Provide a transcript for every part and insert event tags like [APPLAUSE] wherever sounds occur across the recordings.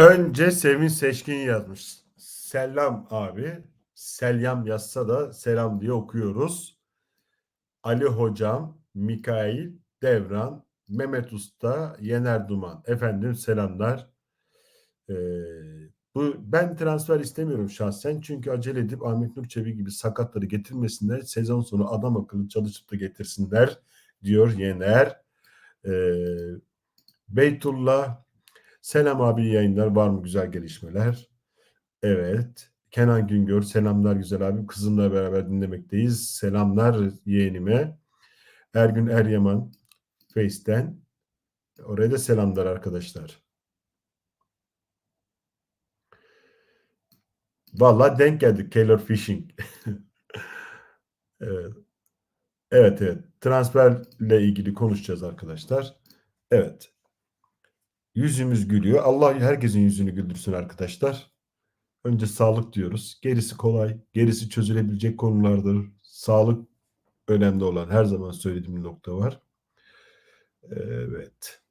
Önce Sevin Seçkin yazmış. Selam abi. Selam yazsa da selam diye okuyoruz. Ali Hocam, Mikail, Devran, Mehmet Usta, Yener Duman. Efendim selamlar. Ee, bu ben transfer istemiyorum şahsen çünkü acele edip Ahmet Nur Çebi gibi sakatları getirmesinler. Sezon sonu adam akıllı çalışıp da getirsinler diyor Yener. Ee, Beytullah Selam abi yayınlar. Var mı güzel gelişmeler? Evet. Kenan Güngör. Selamlar güzel abim. Kızımla beraber dinlemekteyiz. Selamlar yeğenime. Ergün Eryaman Face'ten. Oraya da selamlar arkadaşlar. Vallahi denk geldik. Taylor Fishing. [LAUGHS] evet. Evet evet. Transferle ilgili konuşacağız arkadaşlar. Evet. Yüzümüz gülüyor. Allah herkesin yüzünü güldürsün arkadaşlar. Önce sağlık diyoruz. Gerisi kolay. Gerisi çözülebilecek konulardır. Sağlık önemli olan her zaman söylediğim bir nokta var. Evet.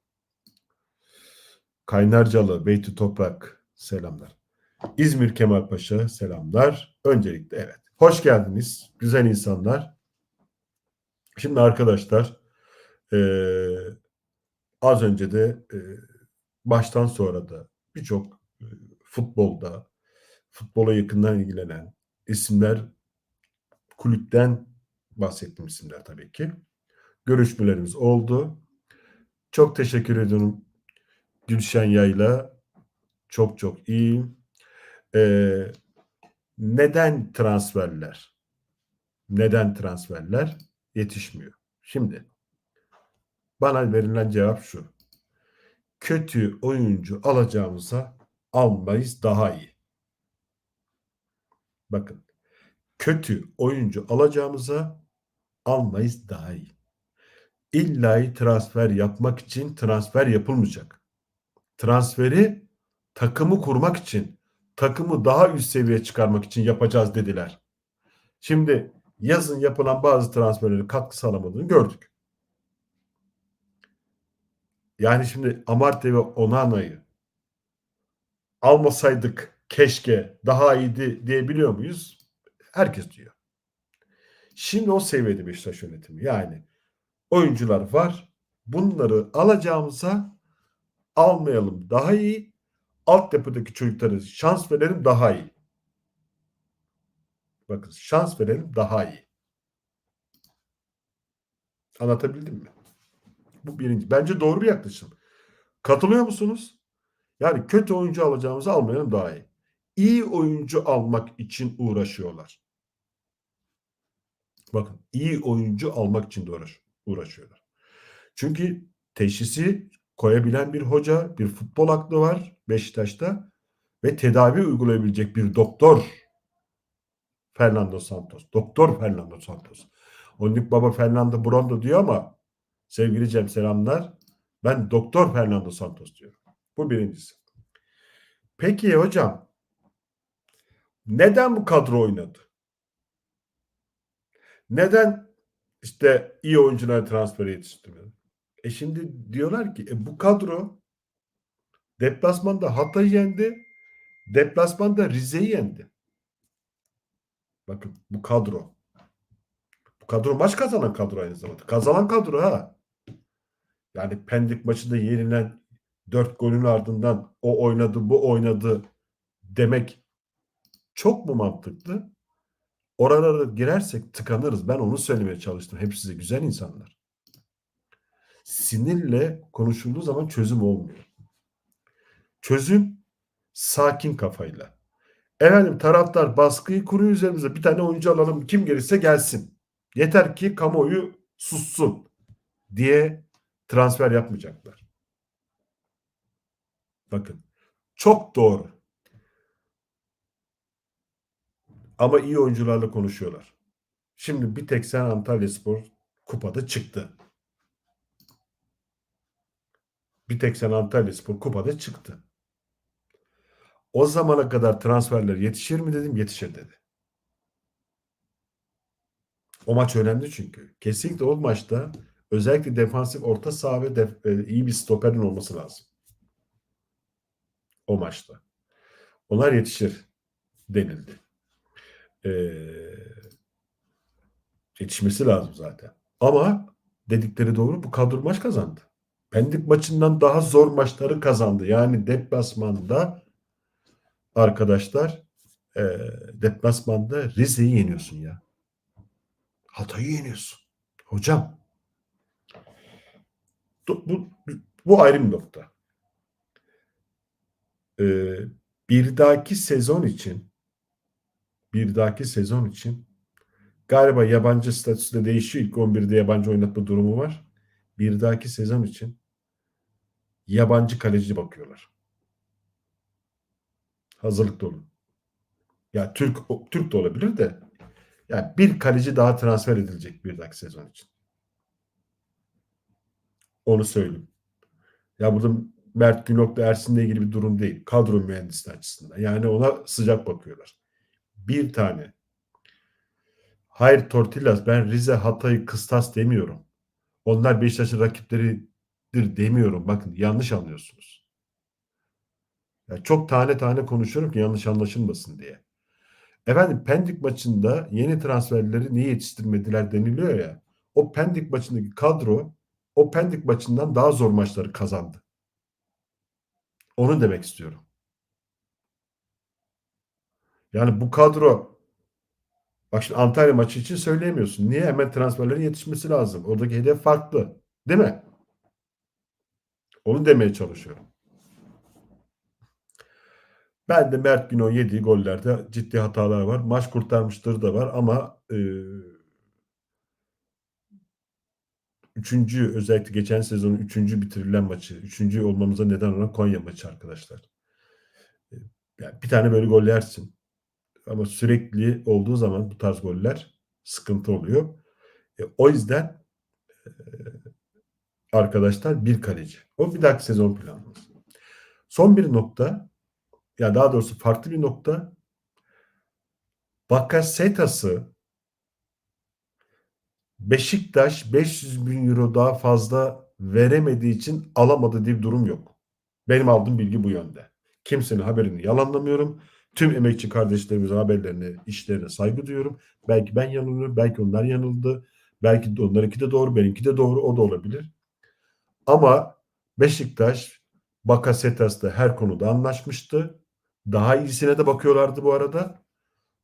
Kaynarcalı, Beyti Toprak selamlar. İzmir Kemal Paşa selamlar. Öncelikle evet. Hoş geldiniz güzel insanlar. Şimdi arkadaşlar ee, az önce de e, baştan sonra da birçok e, futbolda futbola yakından ilgilenen isimler kulüpten bahsettiğim isimler tabii ki. Görüşmelerimiz oldu. Çok teşekkür ediyorum Gülşen Yayla. Çok çok iyi. Ee, neden transferler? Neden transferler yetişmiyor? Şimdi bana verilen cevap şu kötü oyuncu alacağımıza almayız daha iyi. Bakın kötü oyuncu alacağımıza almayız daha iyi. İlla transfer yapmak için transfer yapılmayacak. Transferi takımı kurmak için, takımı daha üst seviyeye çıkarmak için yapacağız dediler. Şimdi yazın yapılan bazı transferleri katkı sağlamadığını gördük. Yani şimdi Amartya ve Onana'yı almasaydık keşke daha iyiydi diyebiliyor muyuz? Herkes diyor. Şimdi o seviyede Beşiktaş yönetimi. Yani oyuncular var. Bunları alacağımıza almayalım daha iyi. Altyapıdaki çocuklara şans verelim daha iyi. Bakın şans verelim daha iyi. Anlatabildim mi? Bu birinci. Bence doğru bir yaklaşım. Katılıyor musunuz? Yani kötü oyuncu alacağımızı almayalım daha iyi. İyi oyuncu almak için uğraşıyorlar. Bakın iyi oyuncu almak için de uğraş, uğraşıyorlar. Çünkü teşhisi koyabilen bir hoca, bir futbol aklı var Beşiktaş'ta ve tedavi uygulayabilecek bir doktor Fernando Santos. Doktor Fernando Santos. Onun baba Fernando Brondo diyor ama Sevgili Cem selamlar. Ben Doktor Fernando Santos diyorum. Bu birincisi. Peki hocam neden bu kadro oynadı? Neden işte iyi oyuncular transferi yetiştirmedi? E şimdi diyorlar ki e bu kadro deplasmanda Hatay'ı yendi. Deplasmanda Rize'yi yendi. Bakın bu kadro. Bu kadro maç kazanan kadro aynı zamanda. Kazanan kadro ha. Yani Pendik maçında yenilen dört golün ardından o oynadı bu oynadı demek çok mu mantıklı? Oralara girersek tıkanırız. Ben onu söylemeye çalıştım. Hep size güzel insanlar. Sinirle konuşulduğu zaman çözüm olmuyor. Çözüm sakin kafayla. Efendim taraftar baskıyı kuruyor üzerimize. Bir tane oyuncu alalım. Kim gelirse gelsin. Yeter ki kamuoyu sussun diye transfer yapmayacaklar. Bakın çok doğru. Ama iyi oyuncularla konuşuyorlar. Şimdi bir tek sen Antalya Spor kupada çıktı. Bir tek sen Antalya Spor kupada çıktı. O zamana kadar transferler yetişir mi dedim yetişir dedi. O maç önemli çünkü. Kesinlikle o maçta özellikle defansif orta saha ve def, e, iyi bir stoperin olması lazım. o maçta. Onlar yetişir denildi. Ee, yetişmesi lazım zaten. Ama dedikleri doğru bu kadro maç kazandı. Pendik maçından daha zor maçları kazandı. Yani deplasmanda arkadaşlar e, deplasmanda Rize'yi yeniyorsun ya. Hatay'ı yeniyorsun. Hocam bu, bu, ayrı bir nokta. Ee, bir dahaki sezon için bir dahaki sezon için galiba yabancı statüsü de değişiyor. İlk 11'de yabancı oynatma durumu var. Bir dahaki sezon için yabancı kaleci bakıyorlar. Hazırlıklı olun. Ya Türk Türk de olabilir de yani bir kaleci daha transfer edilecek bir dahaki sezon için. Onu söyleyeyim. Ya burada Mert Günok'la Ersin'le ilgili bir durum değil. Kadro mühendisliği açısından. Yani ona sıcak bakıyorlar. Bir tane. Hayır Tortillas ben Rize Hatay'ı kıstas demiyorum. Onlar Beşiktaş'ın rakipleridir demiyorum. Bakın yanlış anlıyorsunuz. Ya çok tane tane konuşuyorum ki yanlış anlaşılmasın diye. Efendim Pendik maçında yeni transferleri niye yetiştirmediler deniliyor ya. O Pendik maçındaki kadro o Pendik maçından daha zor maçları kazandı. Onu demek istiyorum. Yani bu kadro bak şimdi Antalya maçı için söyleyemiyorsun. Niye? Hemen transferlerin yetişmesi lazım. Oradaki hedef farklı. Değil mi? Onu demeye çalışıyorum. Ben de Mert Günok'un yediği gollerde ciddi hatalar var. Maç kurtarmışları da var ama e, üçüncü özellikle geçen sezonun üçüncü bitirilen maçı, üçüncü olmamıza neden olan Konya maçı arkadaşlar. E, yani bir tane böyle gol yersin. Ama sürekli olduğu zaman bu tarz goller sıkıntı oluyor. E, o yüzden e, arkadaşlar bir kaleci. O bir dahaki sezon planımız. Son bir nokta ya daha doğrusu farklı bir nokta Bakasetas'ı Beşiktaş 500 bin euro daha fazla veremediği için alamadı diye bir durum yok. Benim aldığım bilgi bu yönde. Kimsenin haberini yalanlamıyorum. Tüm emekçi kardeşlerimizin haberlerine, işlerine saygı duyuyorum. Belki ben yanılıyorum, belki onlar yanıldı. Belki de onlarınki de doğru, benimki de doğru, o da olabilir. Ama Beşiktaş Bakasetas'la her konuda anlaşmıştı. Daha iyisine de bakıyorlardı bu arada.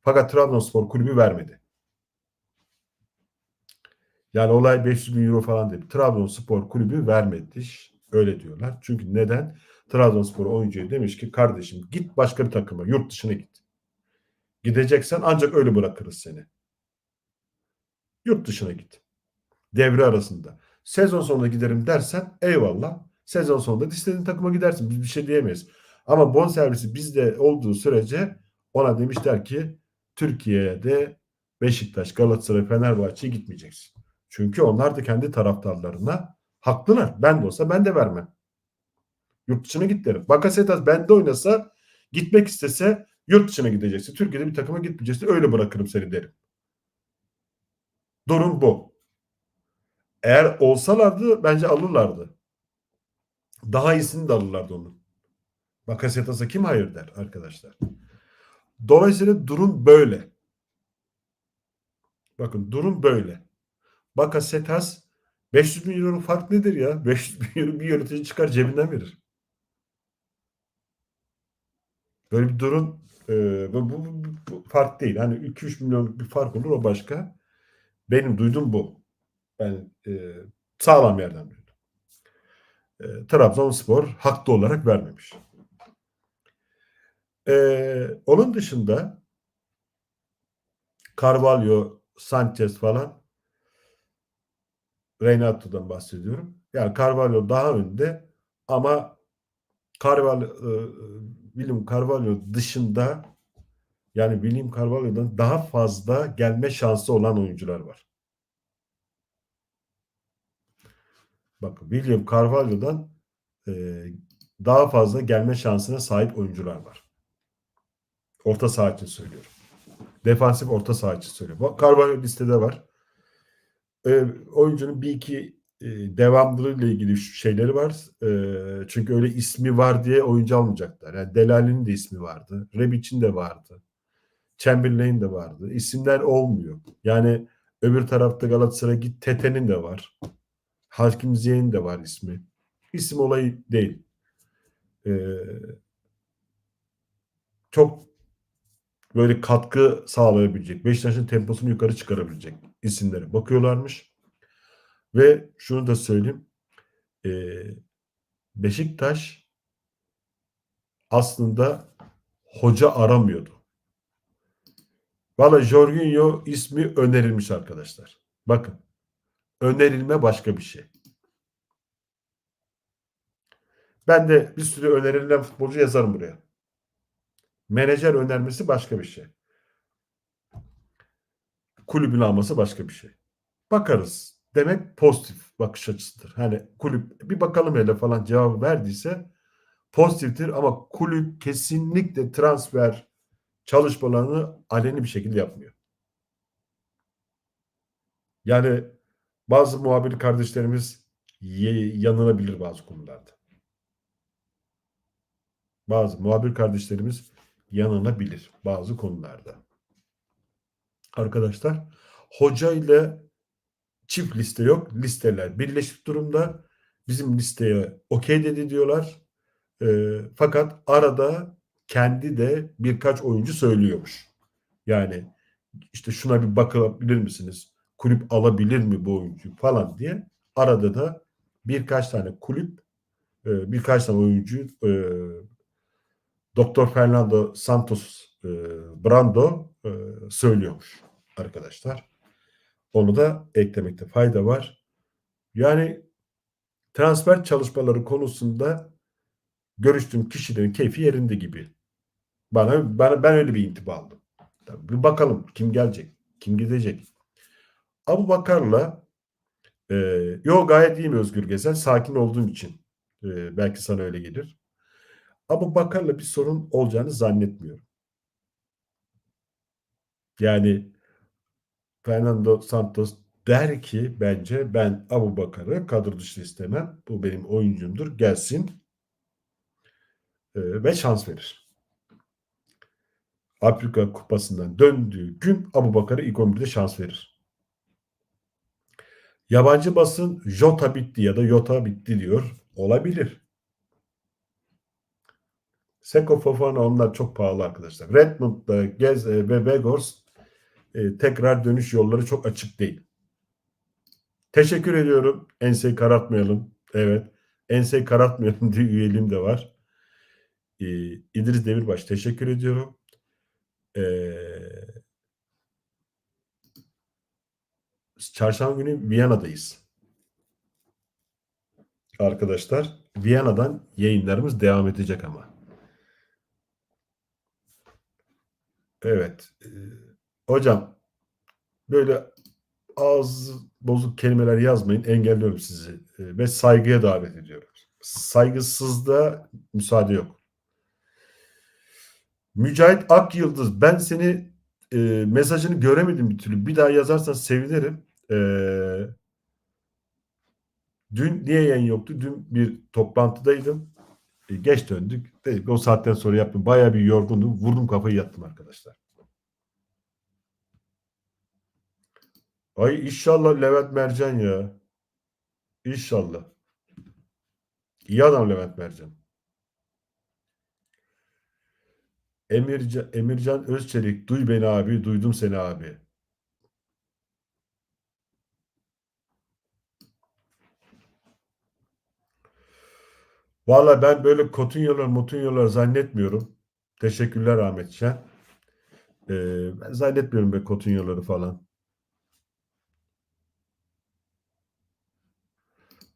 Fakat Trabzonspor kulübü vermedi. Yani olay 500 bin euro falan değil. Trabzonspor kulübü vermedi. Öyle diyorlar. Çünkü neden? Trabzonspor oyuncuya demiş ki kardeşim git başka bir takıma yurt dışına git. Gideceksen ancak öyle bırakırız seni. Yurt dışına git. Devre arasında. Sezon sonunda giderim dersen eyvallah. Sezon sonunda istediğin takıma gidersin. Biz bir şey diyemeyiz. Ama bon servisi bizde olduğu sürece ona demişler ki Türkiye'de Beşiktaş, Galatasaray, Fenerbahçe'ye gitmeyeceksin. Çünkü onlar da kendi taraftarlarına haklılar. Ben de olsa ben de vermem. Yurt dışına git derim. Bakasetas bende oynasa gitmek istese yurt dışına gideceksin. Türkiye'de bir takıma gitmeyeceksin. Öyle bırakırım seni derim. Durum bu. Eğer olsalardı bence alırlardı. Daha iyisini de alırlardı onun. Bakasetas'a kim hayır der arkadaşlar. Dolayısıyla durum böyle. Bakın durum böyle. Bakasetas 500 bin euro fark nedir ya? [LAUGHS] 500 bin euro bir yönetici çıkar cebinden verir. Böyle bir durum e, bu, bu, bu, fark değil. Hani 2-3 milyonluk bir fark olur o başka. Benim duyduğum bu. Ben e, sağlam yerden duydum. E, Trabzonspor haklı olarak vermemiş. E, onun dışında Carvalho, Sanchez falan Reynato'dan bahsediyorum. Yani Carvalho daha önde ama Carvalho e, William Carvalho dışında yani William Carvalho'dan daha fazla gelme şansı olan oyuncular var. Bakın William Carvalho'dan e, daha fazla gelme şansına sahip oyuncular var. Orta saha için söylüyorum. Defansif orta saha için söylüyorum. Carvalho listede var. E, oyuncunun bir iki e, devamlılığıyla ilgili şeyleri var. E, çünkü öyle ismi var diye oyuncu almayacaklar. Yani Delali'nin de ismi vardı. Rebic'in de vardı. Chamberlain de vardı. İsimler olmuyor. Yani öbür tarafta Galatasaray git Tete'nin de var. Hakim Ziyech'in de var ismi. İsim olayı değil. Ee, çok böyle katkı sağlayabilecek, Beşiktaş'ın temposunu yukarı çıkarabilecek isimlere bakıyorlarmış. Ve şunu da söyleyeyim. Ee, Beşiktaş aslında hoca aramıyordu. Valla Jorginho ismi önerilmiş arkadaşlar. Bakın. Önerilme başka bir şey. Ben de bir sürü önerilen futbolcu yazarım buraya. Menajer önermesi başka bir şey. Kulübün alması başka bir şey. Bakarız. Demek pozitif bakış açısıdır. Hani kulüp bir bakalım hele falan cevabı verdiyse pozitiftir ama kulüp kesinlikle transfer çalışmalarını aleni bir şekilde yapmıyor. Yani bazı muhabir kardeşlerimiz yanılabilir bazı konularda. Bazı muhabir kardeşlerimiz yanılabilir bazı konularda. Arkadaşlar hoca ile çift liste yok. Listeler birleşik durumda. Bizim listeye okey dedi diyorlar. E, fakat arada kendi de birkaç oyuncu söylüyormuş. Yani işte şuna bir bakabilir misiniz? Kulüp alabilir mi bu oyuncuyu falan diye. Arada da birkaç tane kulüp e, birkaç tane oyuncu e, Doktor Fernando Santos e, Brando e, söylüyormuş arkadaşlar. Onu da eklemekte fayda var. Yani transfer çalışmaları konusunda görüştüğüm kişilerin keyfi yerinde gibi. Bana, bana ben öyle bir intiba aldım. Tabii bir bakalım kim gelecek, kim gidecek. Abu Bakar'la e, yo gayet iyiyim Özgür Gezen. Sakin olduğum için e, belki sana öyle gelir. Abu Bakar'la bir sorun olacağını zannetmiyorum. Yani Fernando Santos der ki bence ben Abu Bakar'ı kadro dışı istemem. Bu benim oyuncumdur. Gelsin e, ve şans verir. Afrika Kupası'ndan döndüğü gün Abu Bakar'a ilk 11'de şans verir. Yabancı basın Jota bitti ya da Jota bitti diyor. Olabilir. Seko Fofana onlar çok pahalı arkadaşlar. Redmond'da Gez e, ve Begors e, tekrar dönüş yolları çok açık değil. Teşekkür ediyorum. Enseyi karartmayalım. Evet. Enseyi karartmayalım [LAUGHS] diye üyeliğim de var. Ee, İdris Demirbaş teşekkür ediyorum. Ee, çarşamba günü Viyana'dayız. Arkadaşlar Viyana'dan yayınlarımız devam edecek ama. Evet. Hocam böyle ağız bozuk kelimeler yazmayın. Engelliyorum sizi. Ve saygıya davet ediyorum. Saygısızda müsaade yok. Mücahit Ak Yıldız ben seni e, mesajını göremedim bir türlü. Bir daha yazarsan sevinirim. E, dün niye yayın yoktu? Dün bir toplantıdaydım. E, geç döndük. Dedik, o saatten sonra yaptım. Bayağı bir yorgundum. Vurdum kafayı yattım arkadaşlar. Ay inşallah Levent Mercan ya. İnşallah. İyi adam Levent Mercan. Emircan, Emircan Özçelik duy beni abi duydum seni abi. Valla ben böyle kotunyolar motunyolar zannetmiyorum. Teşekkürler Ahmet Şen. Ee, ben zannetmiyorum be kotunyoları falan.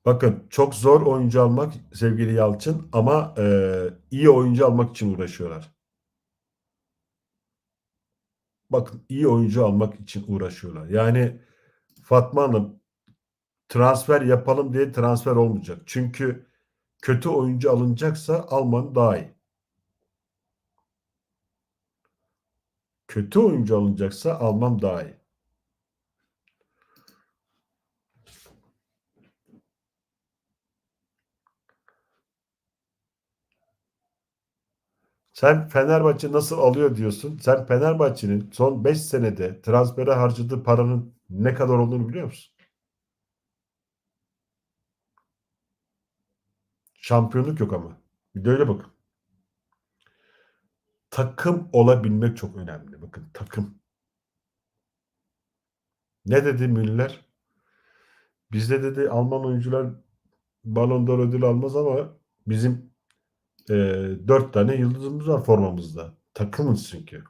Bakın çok zor oyuncu almak sevgili Yalçın ama e, iyi oyuncu almak için uğraşıyorlar. Bakın iyi oyuncu almak için uğraşıyorlar. Yani Fatma Hanım transfer yapalım diye transfer olmayacak. Çünkü kötü oyuncu alınacaksa Alman daha iyi. Kötü oyuncu alınacaksa Alman daha iyi. Sen Fenerbahçe nasıl alıyor diyorsun. Sen Fenerbahçe'nin son 5 senede transfere harcadığı paranın ne kadar olduğunu biliyor musun? Şampiyonluk yok ama. Bir de öyle bakın. Takım olabilmek çok önemli. Bakın takım. Ne dedi Müller? Bizde dedi Alman oyuncular Ballon d'Or ödülü almaz ama bizim e, dört tane yıldızımız var formamızda. Takımız çünkü.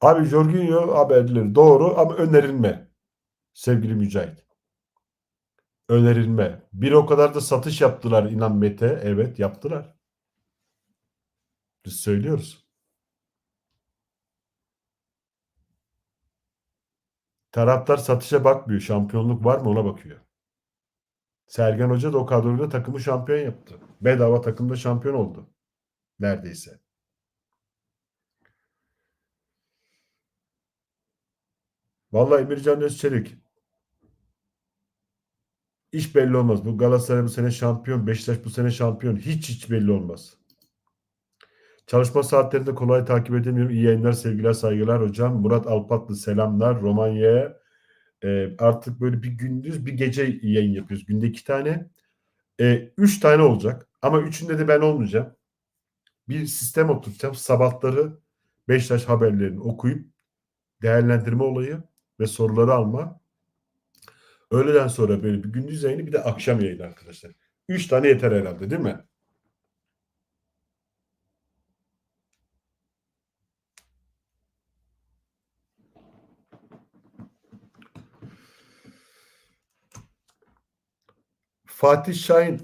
Abi Jorginho haberleri doğru ama önerilme. Sevgili Mücahit. Önerilme. Bir o kadar da satış yaptılar inan Mete. Evet yaptılar. Biz söylüyoruz. Taraftar satışa bakmıyor. Şampiyonluk var mı ona bakıyor. Sergen Hoca da o kadroyla takımı şampiyon yaptı. Bedava takımda şampiyon oldu. Neredeyse. Vallahi Emircan Özçelik hiç belli olmaz. Bu Galatasaray bu sene şampiyon, Beşiktaş bu sene şampiyon. Hiç hiç belli olmaz. Çalışma saatlerinde kolay takip edemiyorum. İyi yayınlar, sevgiler, saygılar hocam. Murat Alpatlı selamlar. Romanya'ya e, artık böyle bir gündüz bir gece yayın yapıyoruz. Günde iki tane. E, üç tane olacak. Ama üçünde de ben olmayacağım. Bir sistem oturtacağım. Sabahları Beşiktaş haberlerini okuyup değerlendirme olayı ve soruları alma. Öğleden sonra böyle bir gündüz yayını bir de akşam yayını arkadaşlar. Üç tane yeter herhalde değil mi? Fatih Şahin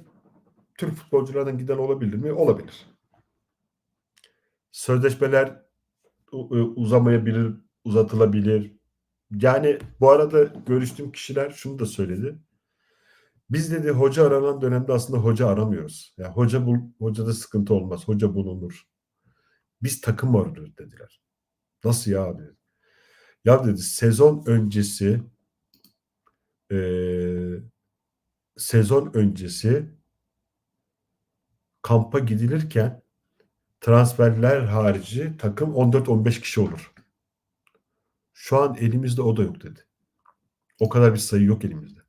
Türk futbolculardan giden olabilir mi? Olabilir. Sözleşmeler uzamayabilir, uzatılabilir. Yani bu arada görüştüğüm kişiler şunu da söyledi. Biz dedi hoca aranan dönemde aslında hoca aramıyoruz. Yani hoca bul, hocada sıkıntı olmaz. Hoca bulunur. Biz takım arıyoruz dediler. Nasıl ya abi? Ya dedi sezon öncesi eee sezon öncesi kampa gidilirken transferler harici takım 14-15 kişi olur. Şu an elimizde o da yok dedi. O kadar bir sayı yok elimizde.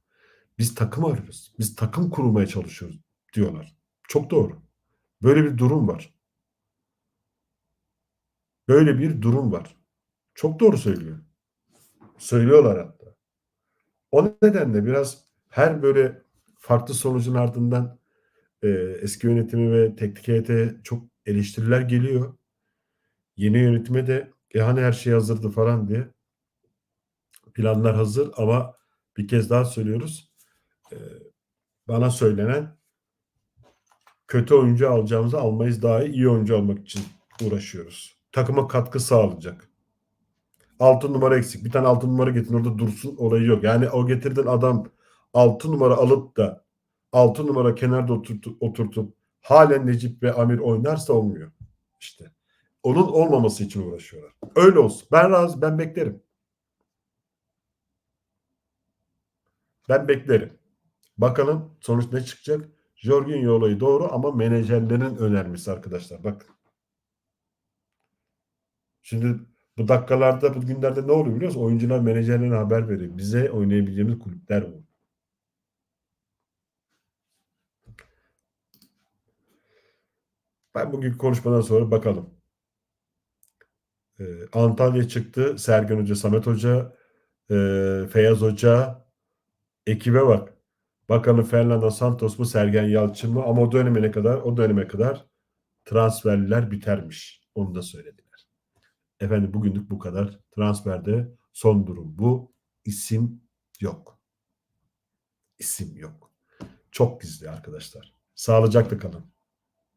Biz takım arıyoruz. Biz takım kurmaya çalışıyoruz diyorlar. Çok doğru. Böyle bir durum var. Böyle bir durum var. Çok doğru söylüyor. Söylüyorlar hatta. O nedenle biraz her böyle farklı sonucun ardından e, eski yönetimi ve teknik heyete çok eleştiriler geliyor. Yeni yönetime de e hani her şey hazırdı falan diye planlar hazır ama bir kez daha söylüyoruz. E, bana söylenen kötü oyuncu alacağımızı almayız daha iyi, oyuncu almak için uğraşıyoruz. Takıma katkı sağlayacak. Altı numara eksik. Bir tane altı numara getirin orada dursun olayı yok. Yani o getirdiğin adam 6 numara alıp da 6 numara kenarda oturtup, oturtup halen Necip ve Amir oynarsa olmuyor. İşte. Onun olmaması için uğraşıyorlar. Öyle olsun. Ben razı, ben beklerim. Ben beklerim. Bakalım sonuç ne çıkacak? Jorginho olayı doğru ama menajerlerin önermesi arkadaşlar. Bak. Şimdi bu dakikalarda, bu günlerde ne oluyor biliyor musun? Oyuncular menajerlerine haber veriyor. Bize oynayabileceğimiz kulüpler bu. Ben bugün konuşmadan sonra bakalım. Ee, Antalya çıktı. Sergen Hoca, Samet Hoca, e, Feyyaz Hoca, ekibe bak. Bakalım Fernando Santos mu, Sergen Yalçın mı? Ama o döneme kadar, o döneme kadar transferler bitermiş. Onu da söylediler. Efendim bugünlük bu kadar. Transferde son durum bu. İsim yok. İsim yok. Çok gizli arkadaşlar. Sağlıcakla kalın.